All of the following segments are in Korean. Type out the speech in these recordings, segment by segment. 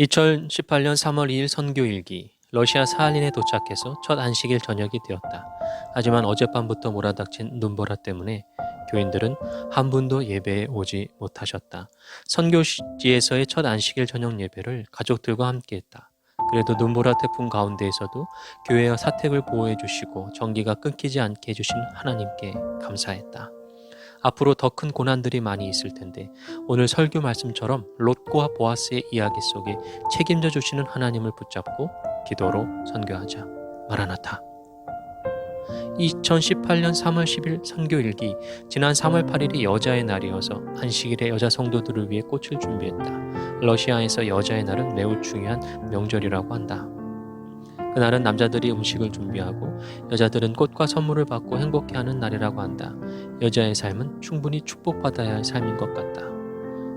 2018년 3월 2일 선교일기 러시아 사할린에 도착해서 첫 안식일 저녁이 되었다. 하지만 어젯밤부터 몰아닥친 눈보라 때문에 교인들은 한 분도 예배에 오지 못하셨다. 선교지에서의 첫 안식일 저녁 예배를 가족들과 함께 했다. 그래도 눈보라 태풍 가운데에서도 교회와 사택을 보호해 주시고 전기가 끊기지 않게 해주신 하나님께 감사했다. 앞으로 더 큰 고난들이 많이 있을 텐데 오늘 설교 말씀처럼 롯과 보아스의 이야기 속에 책임져 주시는 하나님을 붙잡고 기도로 선교하자. 마라나타. 2018년 3월 10일 선교일기 지난 3월 8일이 여자의 날이어서 안식일에 여자 성도들을 위해 꽃을 준비했다. 러시아에서 여자의 날은 매우 중요한 명절이라고 한다. 그날은 남자들이 음식을 준비하고 여자들은 꽃과 선물을 받고 행복해하는 날이라고 한다. 여자의 삶은 충분히 축복받아야 할 삶인 것 같다.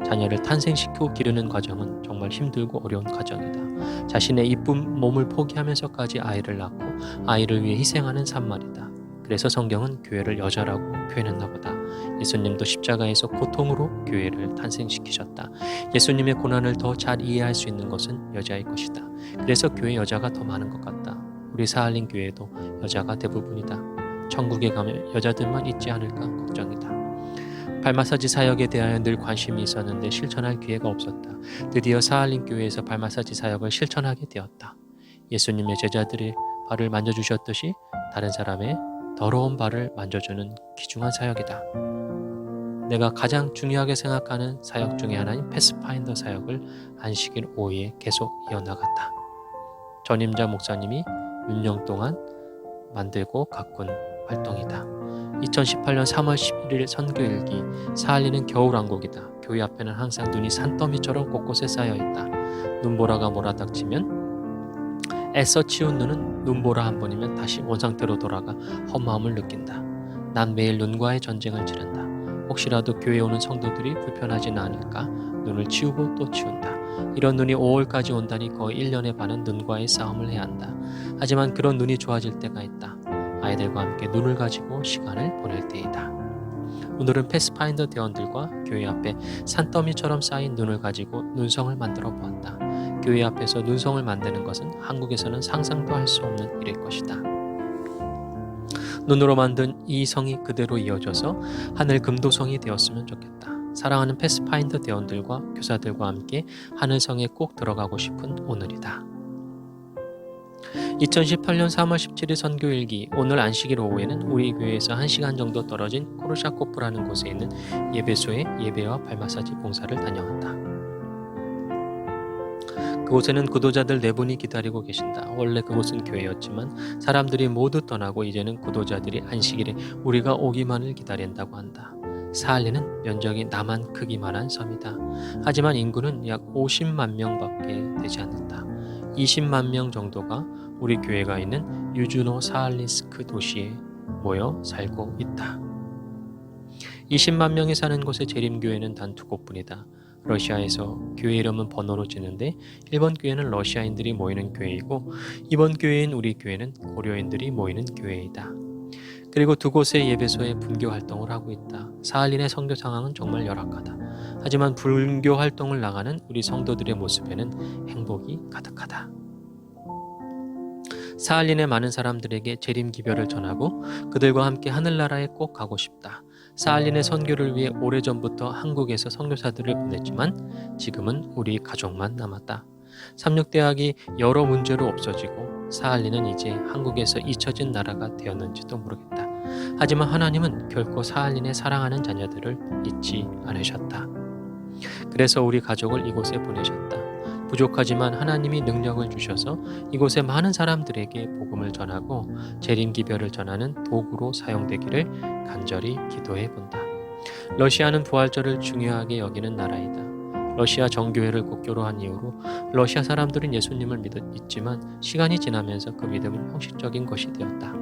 자녀를 탄생시키고 기르는 과정은 정말 힘들고 어려운 과정이다. 자신의 이쁜 몸을 포기하면서까지 아이를 낳고 아이를 위해 희생하는 산말이다. 그래서 성경은 교회를 여자라고 표현했나 보다. 예수님도 십자가에서 고통으로 교회를 탄생시키셨다. 예수님의 고난을 더 잘 이해할 수 있는 것은 여자의 것이다. 그래서 교회 여자가 더 많은 것 같다. 우리 사할린 교회도 여자가 대부분이다. 천국에 가면 여자들만 있지 않을까 걱정이다. 발 마사지 사역에 대하여 늘 관심이 있었는데 실천할 기회가 없었다. 드디어 사할린 교회에서 발 마사지 사역을 실천하게 되었다. 예수님의 제자들의 발을 만져주셨듯이 다른 사람의 더러운 발을 만져주는 귀중한 사역이다. 내가 가장 중요하게 생각하는 사역 중의 하나인 패스파인더 사역을 안식일 오후에 계속 이어나갔다. 전임자 목사님이 6년 동안 만들고 가꾼 활동이다. 2018년 3월 11일 선교일기 사할리는 겨울왕국이다. 교회 앞에는 항상 눈이 산더미처럼 곳곳에 쌓여 있다. 눈보라가 몰아닥치면 애써 치운 눈은 눈보라 한 번이면 다시 원상태로 돌아가 헛마음을 느낀다. 난 매일 눈과의 전쟁을 치른다. 혹시라도 교회 오는 성도들이 불편하진 않을까 눈을 치우고 또 치운다. 이런 눈이 5월까지 온다니 거의 1년의 반은 눈과의 싸움을 해야 한다. 하지만 그런 눈이 좋아질 때가 있다. 아이들과 함께 눈을 가지고 시간을 보낼 때이다. 오늘은 패스파인더 대원들과 교회 앞에 산더미처럼 쌓인 눈을 가지고 눈성을 만들어 보았다. 교회 앞에서 눈성을 만드는 것은 한국에서는 상상도 할 수 없는 일일 것이다. 눈으로 만든 이 성이 그대로 이어져서 하늘 금도성이 되었으면 좋겠다. 사랑하는 패스파인더 대원들과 교사들과 함께 하늘성에 꼭 들어가고 싶은 오늘이다. 2018년 3월 17일 선교일기 오늘 안식일 오후에는 우리 교회에서 1시간 정도 떨어진 코르샤코프라는 곳에 있는 예배소에 예배와 발마사지 봉사를 다녀왔다. 그곳에는 구도자들 네 분이 기다리고 계신다. 원래 그곳은 교회였지만 사람들이 모두 떠나고 이제는 구도자들이 안식일에 우리가 오기만을 기다린다고 한다. 사할리는 면적이 남한 크기만한 섬이다. 하지만 인구는 약 50만 명밖에 되지 않는다. 20만 명 정도가 우리 교회가 있는 유주노 사할린스크 도시에 모여 살고 있다. 20만 명이 사는 곳의 재림교회는 단 두 곳뿐이다. 러시아에서 교회 이름은 번호로 짓는데 1번 교회는 러시아인들이 모이는 교회이고 2번 교회인 우리 교회는 고려인들이 모이는 교회이다. 그리고 두 곳의 예배소에 분교 활동을 하고 있다. 사할린의 성교 상황은 정말 열악하다. 하지만 불교 활동을 나가는 우리 성도들의 모습에는 행복이 가득하다. 사할린의 많은 사람들에게 재림 기별을 전하고 그들과 함께 하늘나라에 꼭 가고 싶다. 사할린의 선교를 위해 오래전부터 한국에서 선교사들을 보냈지만 지금은 우리 가족만 남았다. 삼육대학이 여러 문제로 없어지고 사할린은 이제 한국에서 잊혀진 나라가 되었는지도 모르겠다. 하지만 하나님은 결코 사할린의 사랑하는 자녀들을 잊지 않으셨다. 그래서 우리 가족을 이곳에 보내셨다. 부족하지만 하나님이 능력을 주셔서 이곳에 많은 사람들에게 복음을 전하고 재림 기별을 전하는 도구로 사용되기를 간절히 기도해 본다. 러시아는 부활절을 중요하게 여기는 나라이다. 러시아 정교회를 국교로 한 이후로 러시아 사람들은 예수님을 믿었지만 시간이 지나면서 그 믿음은 형식적인 것이 되었다.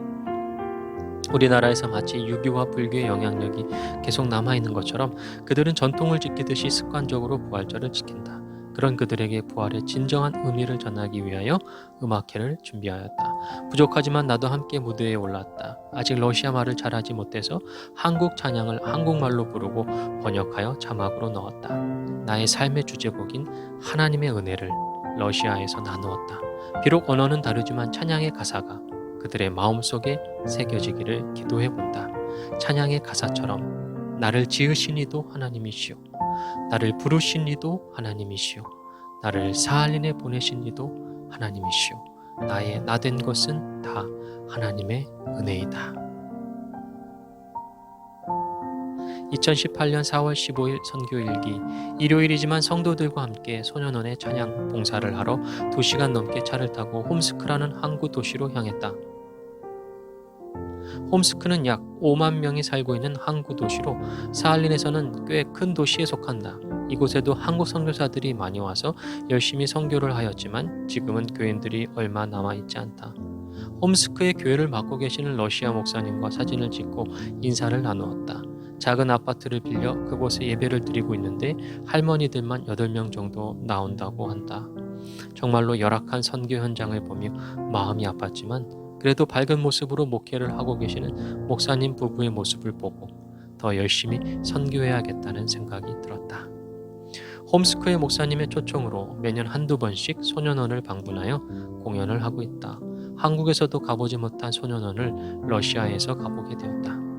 우리나라에서 마치 유교와 불교의 영향력이 계속 남아 있는 것처럼 그들은 전통을 지키듯이 습관적으로 부활절을 지킨다. 그런 그들에게 부활의 진정한 의미를 전하기 위하여 음악회를 준비하였다. 부족하지만 나도 함께 무대에 올랐다. 아직 러시아 말을 잘하지 못해서 한국 찬양을 한국말로 부르고 번역하여 자막으로 넣었다. 나의 삶의 주제곡인 하나님의 은혜를 러시아에서 나누었다. 비록 언어는 다르지만 찬양의 가사가 그들의 마음속에 새겨지기를 기도해 본다. 찬양의 가사처럼 나를 지으신 이도 하나님이시오. 나를 부르신 이도 하나님이시오. 나를 사할린에 보내신 이도 하나님이시오. 나의 나 된 것은 다 하나님의 은혜이다. 2018년 4월 15일 선교일기 일요일이지만 성도들과 함께 소년원의 찬양 봉사를 하러 2시간 넘게 차를 타고 홈스크라는 항구 도시로 향했다. 홈스크는 약 5만 명이 살고 있는 항구 도시로 사할린에서는 꽤 큰 도시에 속한다. 이곳에도 한국 선교사들이 많이 와서 열심히 선교를 하였지만 지금은 교인들이 얼마 남아 있지 않다. 홈스크의 교회를 맡고 계시는 러시아 목사님과 사진을 찍고 인사를 나누었다. 작은 아파트를 빌려 그곳에 예배를 드리고 있는데 할머니들만 8명 정도 나온다고 한다. 정말로 열악한 선교 현장을 보며 마음이 아팠지만 그래도 밝은 모습으로 목회를 하고 계시는 목사님 부부의 모습을 보고 더 열심히 선교해야겠다는 생각이 들었다. 홈스크의 목사님의 초청으로 매년 한두 번씩 소년원을 방문하여 공연을 하고 있다. 한국에서도 가보지 못한 소년원을 러시아에서 가보게 되었다.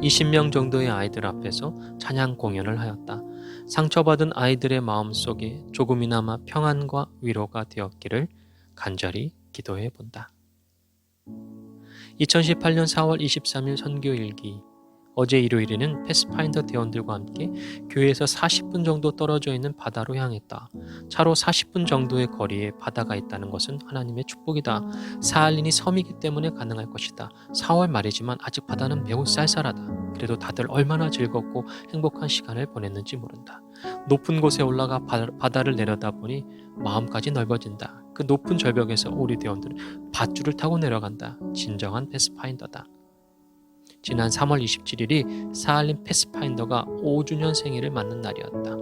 20명 정도의 아이들 앞에서 찬양 공연을 하였다. 상처받은 아이들의 마음 속에 조금이나마 평안과 위로가 되었기를 간절히 기도해 본다. 2018년 4월 23일 선교일기 어제 일요일에는 패스파인더 대원들과 함께 교회에서 40분 정도 떨어져 있는 바다로 향했다. 차로 40분 정도의 거리에 바다가 있다는 것은 하나님의 축복이다. 사할린이 섬이기 때문에 가능할 것이다. 4월 말이지만 아직 바다는 매우 쌀쌀하다. 그래도 다들 얼마나 즐겁고 행복한 시간을 보냈는지 모른다. 높은 곳에 올라가 바다를 내려다보니 마음까지 넓어진다. 그 높은 절벽에서 우리 대원들은 밧줄을 타고 내려간다. 진정한 패스파인더다. 지난 3월 27일이 사할린 패스파인더가 5주년 생일을 맞는 날이었다.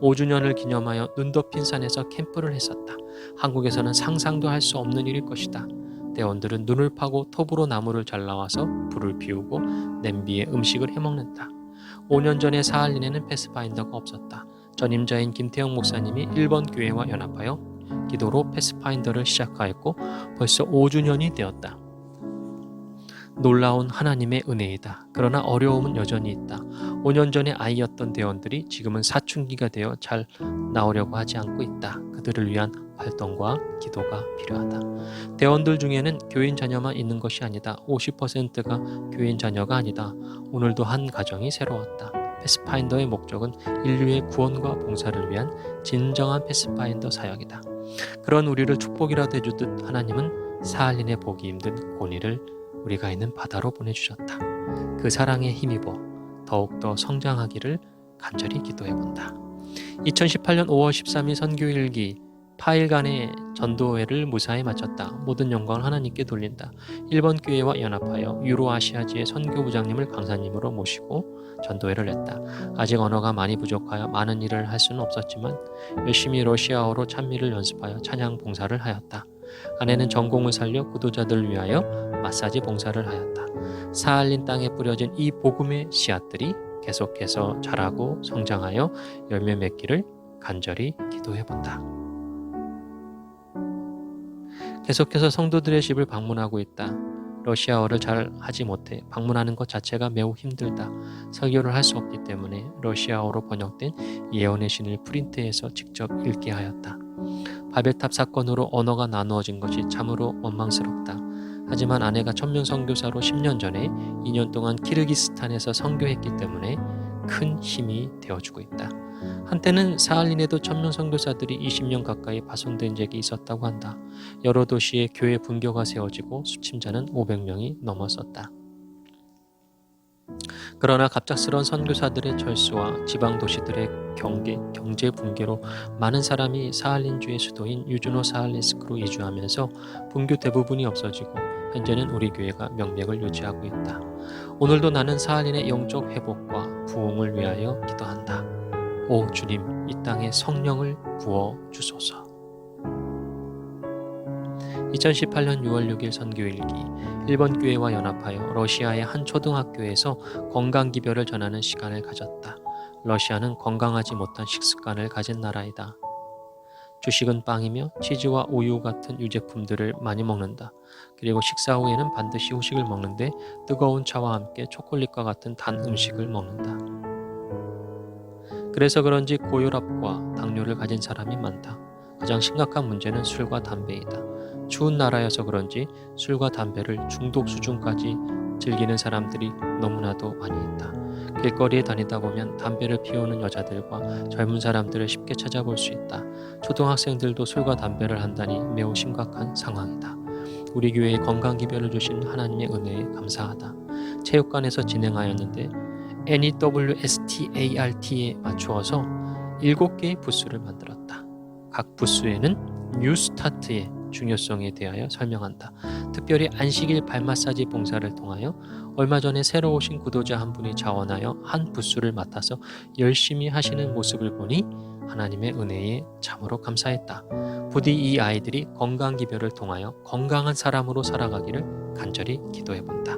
5주년을 기념하여 눈 덮인 산에서 캠프를 했었다. 한국에서는 상상도 할 수 없는 일일 것이다. 대원들은 눈을 파고 톱으로 나무를 잘라와서 불을 피우고 냄비에 음식을 해먹는다. 5년 전에 사할린에는 패스파인더가 없었다. 전임자인 김태형 목사님이 1번 교회와 연합하여 기도로 패스파인더를 시작하였고 벌써 5주년이 되었다. 놀라운 하나님의 은혜이다. 그러나 어려움은 여전히 있다. 5년 전에 아이였던 대원들이 지금은 사춘기가 되어 잘 나오려고 하지 않고 있다. 그들을 위한 활동과 기도가 필요하다. 대원들 중에는 교인 자녀만 있는 것이 아니다. 50%가 교인 자녀가 아니다. 오늘도 한 가정이 새로웠다. 패스파인더의 목적은 인류의 구원과 봉사를 위한 진정한 패스파인더 사역이다. 그런 우리를 축복이라도 해주듯 하나님은 사할린에 보기 힘든 고니를 우리가 있는 바다로 보내주셨다. 그 사랑에 힘입어 더욱더 성장하기를 간절히 기도해 본다. 2018년 5월 13일 선교일기 파일간의 전도회를 무사히 마쳤다. 모든 영광을 하나님께 돌린다. 일본 교회와 연합하여 유로아시아지의 선교부장님을 강사님으로 모시고 전도회를 했다. 아직 언어가 많이 부족하여 많은 일을 할 수는 없었지만 열심히 러시아어로 찬미를 연습하여 찬양 봉사를 하였다. 아내는 전공을 살려 구도자들을 위하여 마사지 봉사를 하였다. 사할린 땅에 뿌려진 이 복음의 씨앗들이 계속해서 자라고 성장하여 열매 맺기를 간절히 기도해 본다. 계속해서 성도들의 집을 방문하고 있다. 러시아어를 잘 하지 못해 방문하는 것 자체가 매우 힘들다. 설교를 할 수 없기 때문에 러시아어로 번역된 예언의 신을 프린트해서 직접 읽게 하였다. 바벨탑 사건으로 언어가 나누어진 것이 참으로 원망스럽다. 하지만 아내가 천명 선교사로 10년 전에 2년 동안 키르기스탄에서 선교했기 때문에 큰 힘이 되어주고 있다. 한때는 사할린에도 천명 선교사들이 20년 가까이 파송된 적이 있었다고 한다. 여러 도시에 교회 분교가 세워지고 수침자는 500명이 넘었었다. 그러나 갑작스러운 선교사들의 철수와 지방 도시들의 경계, 경제 붕괴로 많은 사람이 사할린주의 수도인 유주노 사할린스크로 이주하면서 분교 대부분이 없어지고 현재는 우리 교회가 명맥을 유지하고 있다. 오늘도 나는 사할린의 영적 회복과 부흥을 위하여 기도한다. 오 주님, 이 땅에 성령을 부어 주소서. 2018년 6월 6일 선교일기 일본 교회와 연합하여 러시아의 한 초등학교에서 건강 기별을 전하는 시간을 가졌다. 러시아는 건강하지 못한 식습관을 가진 나라이다. 주식은 빵이며 치즈와 우유 같은 유제품들을 많이 먹는다. 그리고 식사 후에는 반드시 후식을 먹는데 뜨거운 차와 함께 초콜릿과 같은 단 음식을 먹는다. 그래서 그런지 고혈압과 당뇨를 가진 사람이 많다. 가장 심각한 문제는 술과 담배이다. 추운 나라여서 그런지 술과 담배를 중독 수준까지 즐기는 사람들이 너무나도 많이 있다. 길거리에 다니다 보면 담배를 피우는 여자들과 젊은 사람들을 쉽게 찾아볼 수 있다. 초등학생들도 술과 담배를 한다니 매우 심각한 상황이다. 우리 교회에 건강 기별을 주신 하나님의 은혜에 감사하다. 체육관에서 진행하였는데 NEWSTART에 맞추어서 7개의 부스를 만들었다. 각 부스에는 뉴스타트의 중요성에 대하여 설명한다. 특별히 안식일 발 마사지 봉사를 통하여 얼마 전에 새로 오신 구도자 한 분이 자원하여 한 부스를 맡아서 열심히 하시는 모습을 보니 하나님의 은혜에 참으로 감사했다. 부디 이 아이들이 건강 기별을 통하여 건강한 사람으로 살아가기를 간절히 기도해 본다.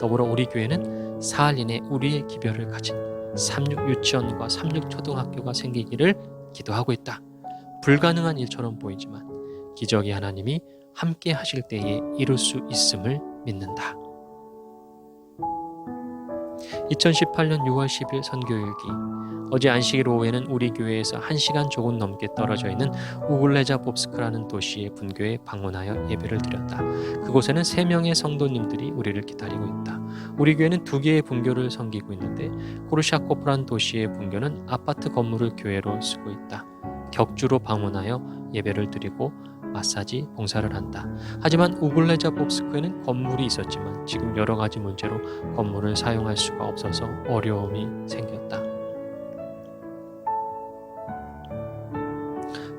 더불어 우리 교회는 사할 이내 우리의 기별을 가진 삼육 유치원과 삼육 초등학교가 생기기를 기도하고 있다. 불가능한 일처럼 보이지만 기적이 하나님이 함께 하실 때에 이룰 수 있음을 믿는다. 2018년 6월 10일 선교일기 어제 안식일 오후에는 우리 교회에서 1시간 조금 넘게 떨어져 있는 우글레자 봅스크라는 도시의 분교에 방문하여 예배를 드렸다. 그곳에는 3명의 성도님들이 우리를 기다리고 있다. 우리 교회는 두 개의 분교를 섬기고 있는데 코르샤코프란 도시의 분교는 아파트 건물을 교회로 쓰고 있다. 격주로 방문하여 예배를 드리고 마사지 봉사를 한다. 하지만 우글레자 봅스크에는 건물이 있었지만 지금 여러 가지 문제로 건물을 사용할 수가 없어서 어려움이 생겼다.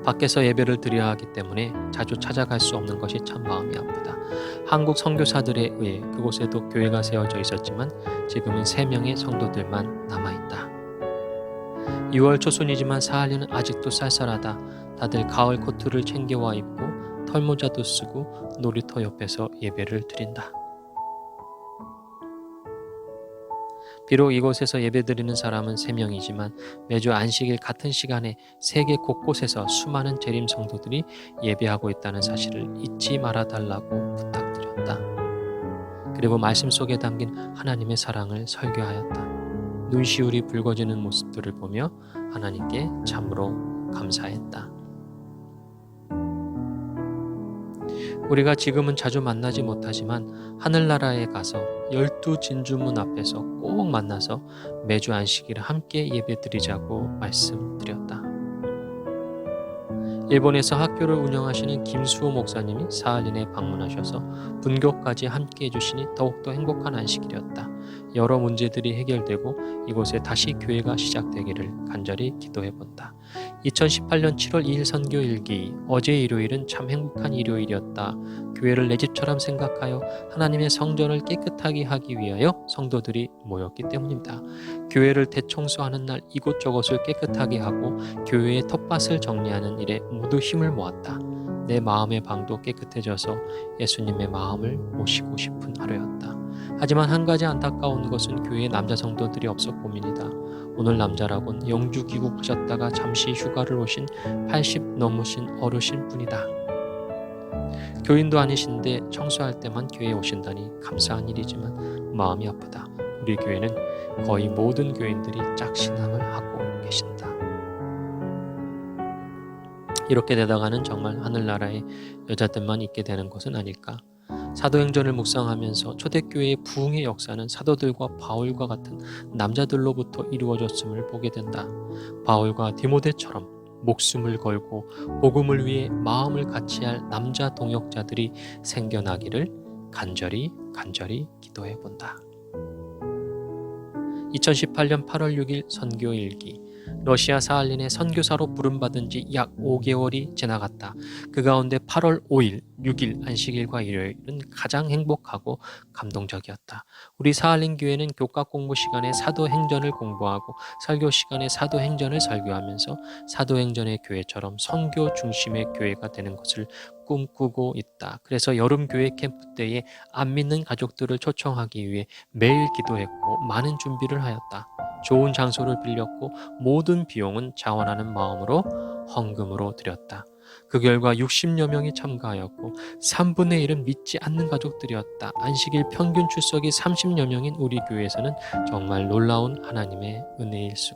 밖에서 예배를 드려야 하기 때문에 자주 찾아갈 수 없는 것이 참 마음이 아프다. 한국 선교사들에 의해 그곳에도 교회가 세워져 있었지만 지금은 3명의 성도들만 남아있다. 6월 초순이지만 사할리는 아직도 쌀쌀하다. 다들 가을 코트를 챙겨와 입고 털모자도 쓰고 놀이터 옆에서 예배를 드린다. 비록 이곳에서 예배드리는 사람은 3명이지만 매주 안식일 같은 시간에 세계 곳곳에서 수많은 재림 성도들이 예배하고 있다는 사실을 잊지 말아 달라고 부탁드렸다. 그리고 말씀 속에 담긴 하나님의 사랑을 설교하였다. 눈시울이 붉어지는 모습들을 보며 하나님께 참으로 감사했다. 우리가 지금은 자주 만나지 못하지만 하늘나라에 가서 열두 진주문 앞에서 꼭 만나서 매주 안식일을 함께 예배드리자고 말씀드렸다. 일본에서 학교를 운영하시는 김수호 목사님이 사할린에 방문하셔서 분교까지 함께 해주시니 더욱더 행복한 안식일이었다. 여러 문제들이 해결되고 이곳에 다시 교회가 시작되기를 간절히 기도해 본다. 2018년 7월 2일 선교 일기 어제 일요일은 참 행복한 일요일이었다. 교회를 내 집처럼 생각하여 하나님의 성전을 깨끗하게 하기 위하여 성도들이 모였기 때문입니다. 교회를 대청소하는 날 이곳저곳을 깨끗하게 하고 교회의 텃밭을 정리하는 일에 모두 힘을 모았다. 내 마음의 방도 깨끗해져서 예수님의 마음을 모시고 싶은 하루였다. 하지만 한 가지 안타까운 것은 교회에 남자 성도들이 없어 고민이다. 오늘 남자라곤 영주 귀국하셨다가 잠시 휴가를 오신 80 넘으신 어르신 뿐이다. 교인도 아니신데 청소할 때만 교회에 오신다니 감사한 일이지만 마음이 아프다. 우리 교회는 거의 모든 교인들이 짝신앙을 하고 계신다. 이렇게 되다가는 정말 하늘나라에 여자들만 있게 되는 것은 아닐까. 사도행전을 묵상하면서 초대교회의 부흥의 역사는 사도들과 바울과 같은 남자들로부터 이루어졌음을 보게 된다. 바울과 디모데처럼 목숨을 걸고 복음을 위해 마음을 같이 할 남자 동역자들이 생겨나기를 간절히 간절히 기도해 본다. 2018년 8월 6일 선교 일기 러시아 사할린의 선교사로 부름받은 지 약 5개월이 지나갔다. 그 가운데 8월 5일, 6일 안식일과 일요일은 가장 행복하고 감동적이었다. 우리 사할린 교회는 교과 공부 시간에 사도행전을 공부하고 설교 시간에 사도행전을 설교하면서 사도행전의 교회처럼 선교 중심의 교회가 되는 것을 꿈꾸고 있다. 그래서 여름 교회 캠프 때에 안 믿는 가족들을 초청하기 위해 매일 기도했고 많은 준비를 하였다. 좋은 장소를 빌렸고 모든 비용은 자원하는 마음으로 헌금으로 드렸다. 그 결과 60여 명이 참가하였고 3분의 1은 믿지 않는 가족들이었다. 안식일 평균 출석이 30여 명인 우리 교회에서는 정말 놀라운 하나님의 은혜일 수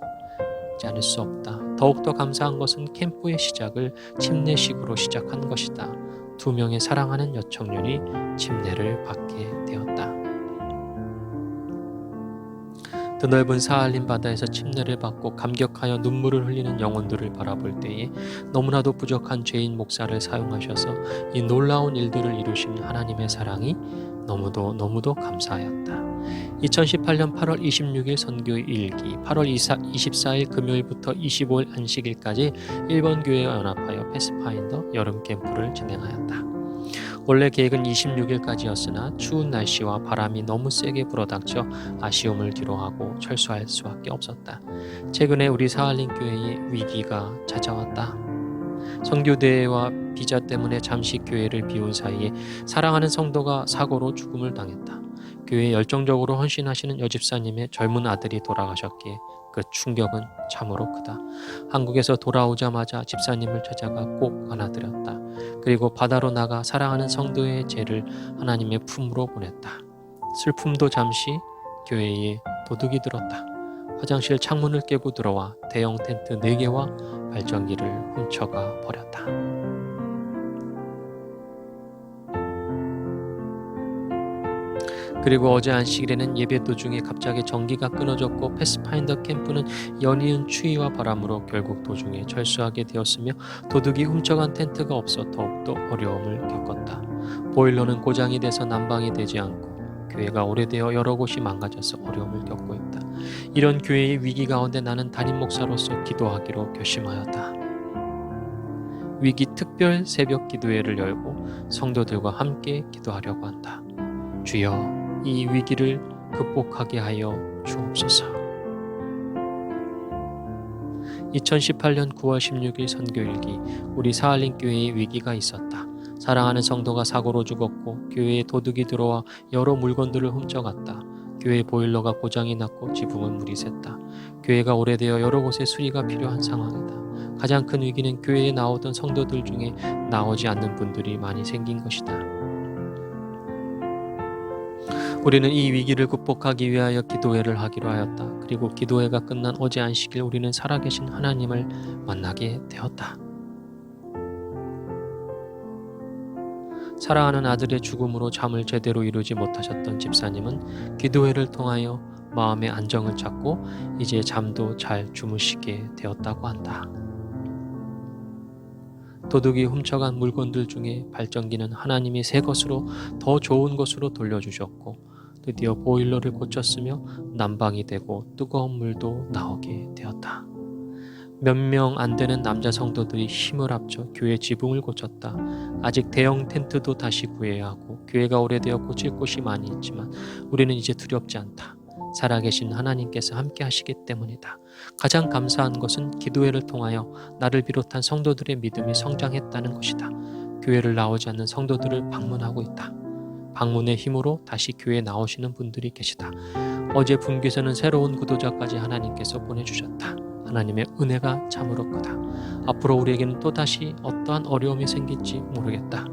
않을 수 없다. 더욱더 감사한 것은 캠프의 시작을 침례식으로 시작한 것이다. 두 명의 사랑하는 여청년이 침례를 받게 되었다. 드넓은 사할린 바다에서 침례를 받고 감격하여 눈물을 흘리는 영혼들을 바라볼 때에 너무나도 부족한 죄인 목사를 사용하셔서 이 놀라운 일들을 이루신 하나님의 사랑이 너무도 너무도 감사하였다. 2018년 8월 26일 선교의 일기, 8월 24일 금요일부터 25일 안식일까지 일본 교회와 연합하여 패스파인더 여름 캠프를 진행하였다. 원래 계획은 26일까지였으나 추운 날씨와 바람이 너무 세게 불어닥쳐 아쉬움을 뒤로하고 철수할 수밖에 없었다. 최근에 우리 사할린 교회에 위기가 찾아왔다. 선교대회와 비자 때문에 잠시 교회를 비운 사이에 사랑하는 성도가 사고로 죽음을 당했다. 교회에 열정적으로 헌신하시는 여집사님의 젊은 아들이 돌아가셨기에 그 충격은 참으로 크다. 한국에서 돌아오자마자 집사님을 찾아가 꼭 안아드렸다. 그리고 바다로 나가 사랑하는 성도의 죄를 하나님의 품으로 보냈다. 슬픔도 잠시 교회에 도둑이 들었다. 화장실 창문을 깨고 들어와 대형 텐트 4개와 발전기를 훔쳐가 버렸다. 그리고 어제 안식일에는 예배 도중에 갑자기 전기가 끊어졌고 패스파인더 캠프는 연이은 추위와 바람으로 결국 도중에 철수하게 되었으며 도둑이 훔쳐간 텐트가 없어 더욱더 어려움을 겪었다. 보일러는 고장이 돼서 난방이 되지 않고 교회가 오래되어 여러 곳이 망가져서 어려움을 겪고 있다. 이런 교회의 위기 가운데 나는 담임 목사로서 기도하기로 결심하였다. 위기 특별 새벽 기도회를 열고 성도들과 함께 기도하려고 한다. 주여 이 위기를 극복하게 하여 주옵소서. 2018년 9월 16일 선교일기 우리 사할린 교회에 위기가 있었다. 사랑하는 성도가 사고로 죽었고 교회에 도둑이 들어와 여러 물건들을 훔쳐갔다. 교회 보일러가 고장이 났고 지붕은 물이 샜다. 교회가 오래되어 여러 곳에 수리가 필요한 상황이다. 가장 큰 위기는 교회에 나오던 성도들 중에 나오지 않는 분들이 많이 생긴 것이다. 우리는 이 위기를 극복하기 위하여 기도회를 하기로 하였다. 그리고 기도회가 끝난 어제 안식일 우리는 살아계신 하나님을 만나게 되었다. 사랑하는 아들의 죽음으로 잠을 제대로 이루지 못하셨던 집사님은 기도회를 통하여 마음의 안정을 찾고 이제 잠도 잘 주무시게 되었다고 한다. 도둑이 훔쳐간 물건들 중에 발전기는 하나님이 새 것으로 더 좋은 것으로 돌려주셨고 드디어 보일러를 고쳤으며 난방이 되고 뜨거운 물도 나오게 되었다. 몇 명 안 되는 남자 성도들이 힘을 합쳐 교회 지붕을 고쳤다. 아직 대형 텐트도 다시 구해야 하고 교회가 오래되어 고칠 곳이 많이 있지만 우리는 이제 두렵지 않다. 살아계신 하나님께서 함께 하시기 때문이다. 가장 감사한 것은 기도회를 통하여 나를 비롯한 성도들의 믿음이 성장했다는 것이다. 교회를 나오지 않는 성도들을 방문하고 있다. 방문의 힘으로 다시 교회에 나오시는 분들이 계시다. 어제 분기에서는 새로운 구도자까지 하나님께서 보내주셨다. 하나님의 은혜가 참으로 크다. 앞으로 우리에게는 또다시 어떠한 어려움이 생길지 모르겠다.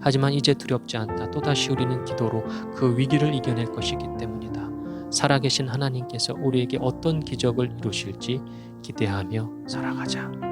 하지만 이제 두렵지 않다. 또다시 우리는 기도로 그 위기를 이겨낼 것이기 때문이다. 살아계신 하나님께서 우리에게 어떤 기적을 이루실지 기대하며 살아가자.